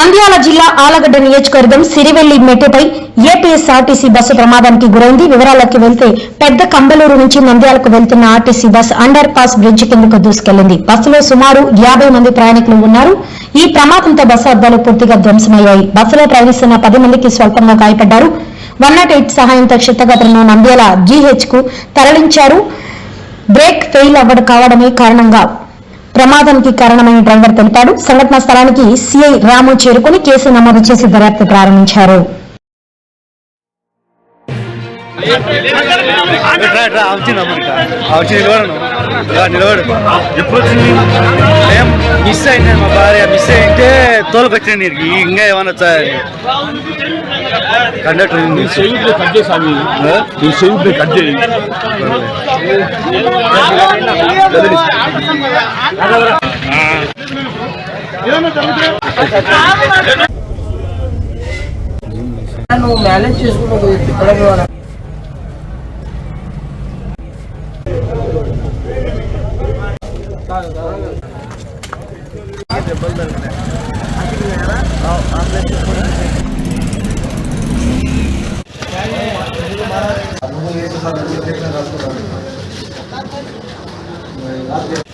నంద్యాల జిల్లా ఆలగడ్డ నియోజకవర్గం Sirivennela మెట్టుపై APSRTC bus ప్రమాదానికి గురైంది. వివరాలకి వెళ్తే పెద్ద కంబలూరు నుంచి నంద్యాలకు వెళ్తున్న RTC bus under pass bridge కిందకు దూసుకెళ్ళింది. బస్సులో సుమారు యాభై మంది ప్రయాణికులు ఉన్నారు. ఈ ప్రమాదంతో బస్సు అద్దాలు పూర్తిగా ధ్వంసమయ్యాయి. బస్సులో ప్రయాణిస్తున్న పది మందికి స్వల్పంగా గాయపడ్డారు. వన్ నాట్ ఎయిట్ సహాయంతో క్షితగతులను నంద్యాల జీహెచ్కు తరలించారు. బ్రేక్ ఫెయిల్ అవ్వడం కావడమే కారణంగా ప్రమాదానికి కారణమైన డ్రైవర్ తెలిపాడు. సంఘటనా స్థలానికి సీఐ రాము చేరుకుని కేసు నమోదు చేసి దర్యాప్తు ప్రారంభించారు. మిస్ అయింది మా భార్య మిస్ అయితే తోలుకొచ్చిన నీకు ఇంకా ఏమన్నా వచ్చాయని కండక్టర్ కట్ చేసాము కట్ చేయండి నువ్వు మేనేజ్ చేసుకున్నావు ఇక్కడ ద్వారా దెబ్బలు తగ్గినాయి అందులో